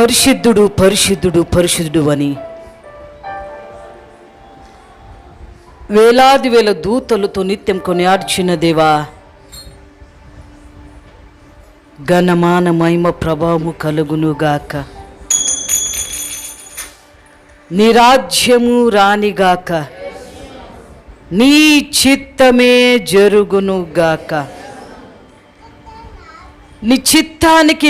పరిశుద్ధుడు పరిశుద్ధుడు పరిశుద్ధుడు అని. వేలాది వేల దూతలతో నిత్యం కొనియార్చిన దేవా ఘనమాన మహిమ ప్రభావము కలుగునుగాక. నిరాజ్యము రానిగాక. నీ చిత్తమే జరుగునుగాక. నీ చిత్తానికి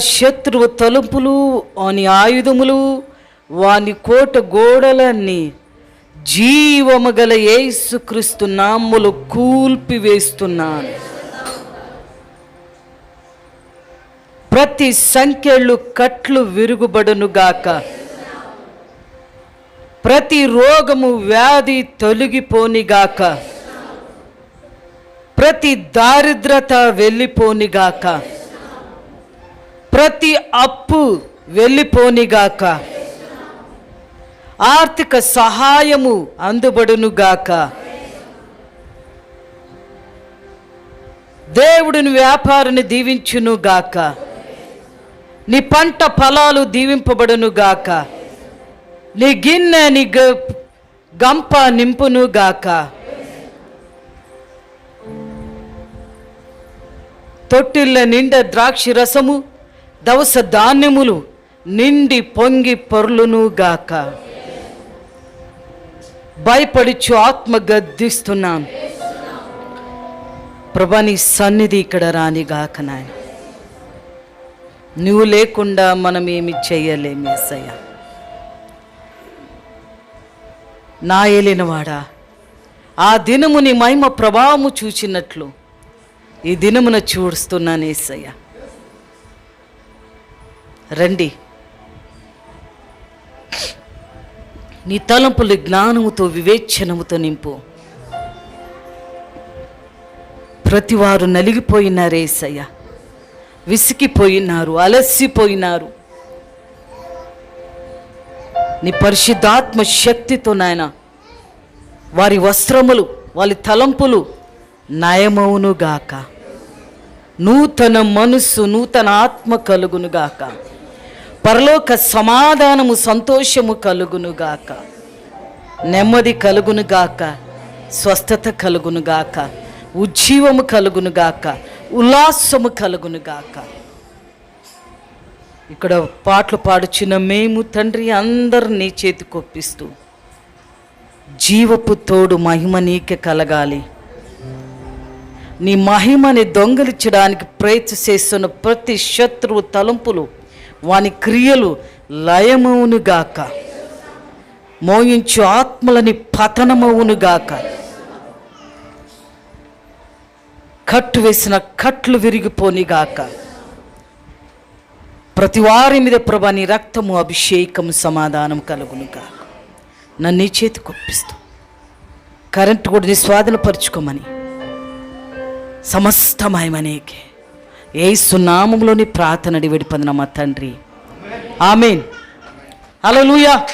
శత్రువు తలుపులు వాని ఆయుధములు వాని కోట గోడలన్నీ జీవము గల ఏసుక్రీస్తు నామ్ములు కూల్పివేస్తున్నాను ప్రతి సంఖ్యలు కట్లు విరుగుబడునుగాక ప్రతి రోగము వ్యాధి తొలగిపోనిగాక ప్రతి దారిద్రత వెళ్ళిపోనిగాక. ప్రతి అప్పు వెళ్ళిపోనిగాక. ఆర్థిక సహాయము అందుబడునుగాక. దేవుడిని వ్యాపారిని దీవించునుగాక. నీ పంట ఫలాలు దీవింపబడునుగాక. నీ గిన్నె నీ గంప నింపునుగాక. తొట్టిళ్ళ నిండా ద్రాక్షి రసము దవస ధాన్యములు నిండి పొంగి పొర్లునుగాక భయపడిచు ఆత్మ గద్దిస్తున్నాను ప్రభా నీ సన్నిధి ఇక్కడ రానిగాక నాయన. నువ్వు లేకుండా మనం ఏమి చేయలేమి ఎస్సయ్య నా ఏలినవాడా ఆ దినముని మహిమ ప్రభావము చూచినట్లు ఈ దినమున చూడుస్తున్నాను ఏసయ్య. రండి. నీ తలంపులు జ్ఞానముతో వివేచనముతో నింపు. ప్రతివారు నలిగిపోయినారు ఏసయ్య. విసిగిపోయినారు అలసిపోయినారు. నీ పరిశుద్ధాత్మ శక్తితో నాయన వారి వస్త్రములు వారి తలంపులు నయమవునుగాక నూతన మనస్సు నూతన ఆత్మ కలుగునుగాక పరలోక సమాధానము సంతోషము కలుగునుగాక నెమ్మది కలుగునుగాక స్వస్థత కలుగునుగాక ఉజ్జీవము కలుగునుగాక ఉల్లాసము కలుగునుగాక ఇక్కడ పాటలు పాడుచున్న మేము తండ్రి అందరినీ చేతికొప్పిస్తూ జీవపు తోడు మహిమ నీకే కలగాలి. నీ మహిమని దొంగిలించడానికి ప్రయత్నం చేస్తున్న ప్రతి శత్రువు తలంపులు వాని క్రియలు లయమవునుగాక మోయించు ఆత్మలని పతనమవునుగాక కట్టు వేసిన కట్లు విరిగిపోనిగాక ప్రతి వారి మీద ప్రభా నీ రక్తము అభిషేకము సమాధానం కలుగునుగాక నన్ను నీ చేతి కొప్పిస్తూ కరెంటు కూడా నీ స్వాధీనపరుచుకోమని సమస్తమయమనేకే. ఏ సునామంలోని ప్రార్థన అడివిడి పొందిన మా తండ్రి. ఆమెన్. హల్లెలూయా.